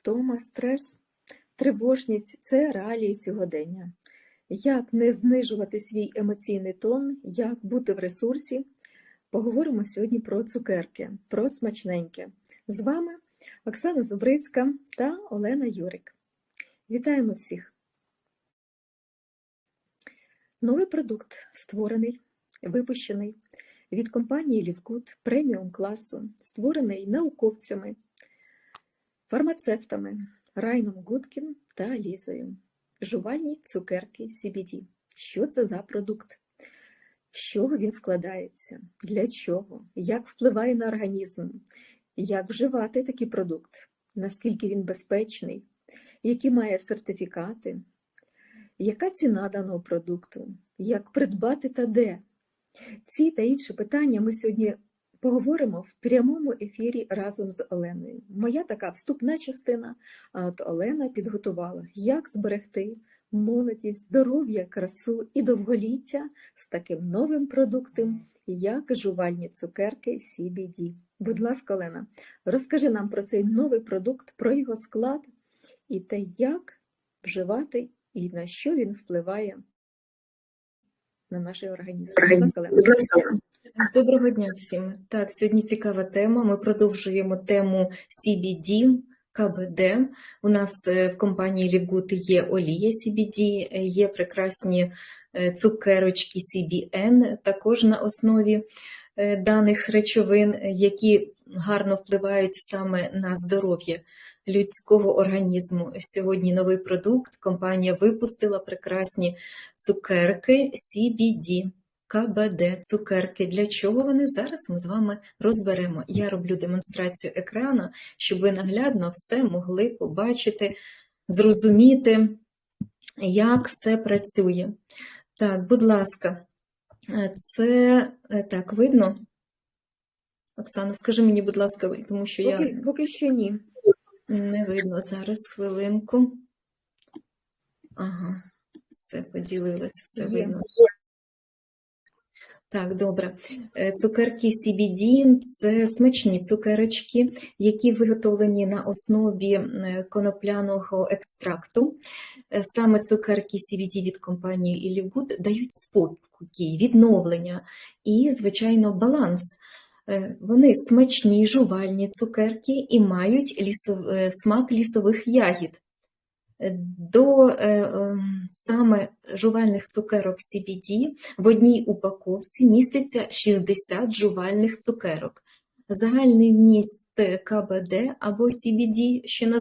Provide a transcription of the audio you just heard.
втома, стрес, тривожність це реалії сьогодення. Як не знижувати свій емоційний тон, як бути в ресурсі? Поговоримо сьогодні про цукерки, про смачненьке. З вами Оксана Зубрицька та Олена Юрик. Вітаємо всіх! Новий продукт створений, випущений від компанії Лівкут преміум класу, створений науковцями, фармацевтами Райном Гудкін та Лізою. Жувальні цукерки CBD. Що це за продукт? З чого він складається? Для чого? Як впливає на організм? Як вживати такий продукт? Наскільки він безпечний? Які має сертифікати? Яка ціна даного продукту? Як придбати та де? Ці та інші питання ми сьогодні поговоримо в прямому ефірі разом з Оленою. Моя така вступна частина, от Олена підготувала, як зберегти молодість, здоров'я, красу і довголіття з таким новим продуктом, як жувальні цукерки CBD. Будь ласка, Олена, розкажи нам про цей новий продукт, про його склад і те, як вживати і на що він впливає на наш організм. Будь ласка, Олена. Доброго дня всім. Так, сьогодні цікава тема. Ми продовжуємо тему CBD, КБД. У нас е, в компанії Лівгут є олія CBD, е, є прекрасні е, цукерочки CBN, також на основі даних речовин, які гарно впливають саме на здоров'я людського організму. Сьогодні новий продукт. Компанія випустила прекрасні цукерки CBD. КБД, цукерки. Для чого вони зараз ми з вами розберемо. Я роблю демонстрацію екрану, щоб ви наглядно все могли побачити, зрозуміти, як все працює. Так, будь ласка, це е, так видно. Оксана, скажи мені, будь ласка, тому що я Поки, поки що ні. не видно зараз хвилинку. Ага, все поділилось, все Є. видно. Так, добре. Е, Цукерки CBD – це смачні цукерочки, які виготовлені на основі конопляного екстракту. Е, Саме цукерки CBD від компанії Ілівгуд дають спокій, відновлення і, звичайно, баланс. Е, Вони смачні, жувальні цукерки і мають лісов... смак лісових ягід. До е, ем, саме жувальних цукерок CBD в одній упаковці міститься 60 жувальних цукерок. Загальний вміст КБД або CBD, що